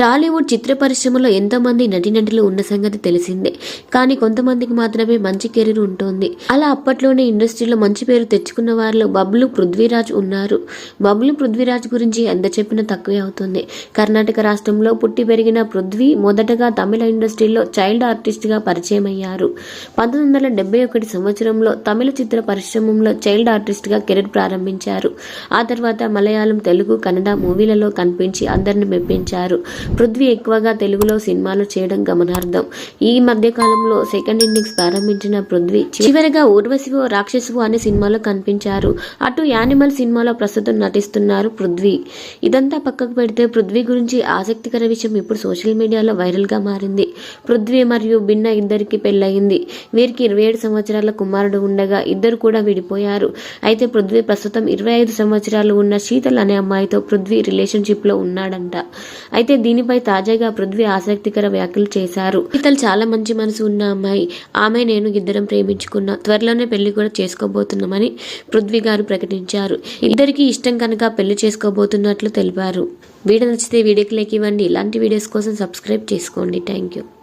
టాలీవుడ్ చిత్ర పరిశ్రమలో ఎంతోమంది నటీనటులు ఉన్న సంగతి తెలిసిందే. కానీ కొంతమందికి మాత్రమే మంచి కెరీర్ ఉంటుంది. అలా అప్పట్లోనే ఇండస్ట్రీలో మంచి పేరు తెచ్చుకున్న వారిలో బబ్లు పృథ్వీరాజ్ ఉన్నారు. బబ్లు పృథ్వీరాజ్ గురించి ఎంత చెప్పినా తక్కువే అవుతుంది. కర్ణాటక రాష్ట్రంలో పుట్టి పెరిగిన పృథ్వీ మొదటగా తమిళ ఇండస్ట్రీలో చైల్డ్ ఆర్టిస్ట్గా పరిచయం అయ్యారు పంతొమ్మిది వందల డెబ్బై ఒకటి సంవత్సరంలో తమిళ చిత్ర పరిశ్రమలో చైల్డ్ ఆర్టిస్ట్గా కెరీర్ ప్రారంభించారు. ఆ తర్వాత మలయాళం తెలుగు కన్నడ మూవీలలో కనిపించి అందరిని మెప్పించారు. పృథ్వీ ఎక్కువగా తెలుగులో సినిమాలు చేయడం గమనార్థం ఈ మధ్య కాలంలో సెకండ్ ఇన్నింగ్స్ ప్రారంభించిన పృథ్వీ చివరిగా ఊర్వశివో రాక్షసువు అనే సినిమాలో కనిపించారు. అటు యానిమల్ సినిమాలో ప్రస్తుతం నటిస్తున్నారు పృథ్వీ. ఇదంతా పక్కకు పెడితే పృథ్వీ గురించి ఆసక్తికర విషయం ఇప్పుడు సోషల్ మీడియాలో వైరల్గా మారింది. పృథ్వీ మరియు భిన్న ఇద్దరికి పెళ్ళయింది. వీరికి ఇరవై ఏడు సంవత్సరాల కుమారుడు ఉండగా ఇద్దరు కూడా విడిపోయారు. అయితే పృథ్వీ ప్రస్తుతం ఇరవై ఐదు సంవత్సరాలు ఉన్న శీతల్ అనే అమ్మాయితో పృథ్వీ రిలేషన్షిప్లో ఉన్నాడంట. అయితే దీని దీనిపై తాజాగా పృథ్వీ ఆసక్తికర వ్యాఖ్యలు చేశారు. ఇతను చాలా మంచి మనసు ఉన్న అమ్మాయి. ఆమె నేను ఇద్దరం ప్రేమించుకున్న త్వరలోనే పెళ్ళి కూడా చేసుకోబోతున్నామని పృథ్వీ గారు ప్రకటించారు. ఇద్దరికి ఇష్టం కనుక పెళ్ళి చేసుకోబోతున్నట్లు తెలిపారు. వీడియో నచ్చితే వీడియోకి లైక్ ఇవ్వండి. ఇలాంటి వీడియోస్ కోసం సబ్స్క్రైబ్ చేసుకోండి. Thank you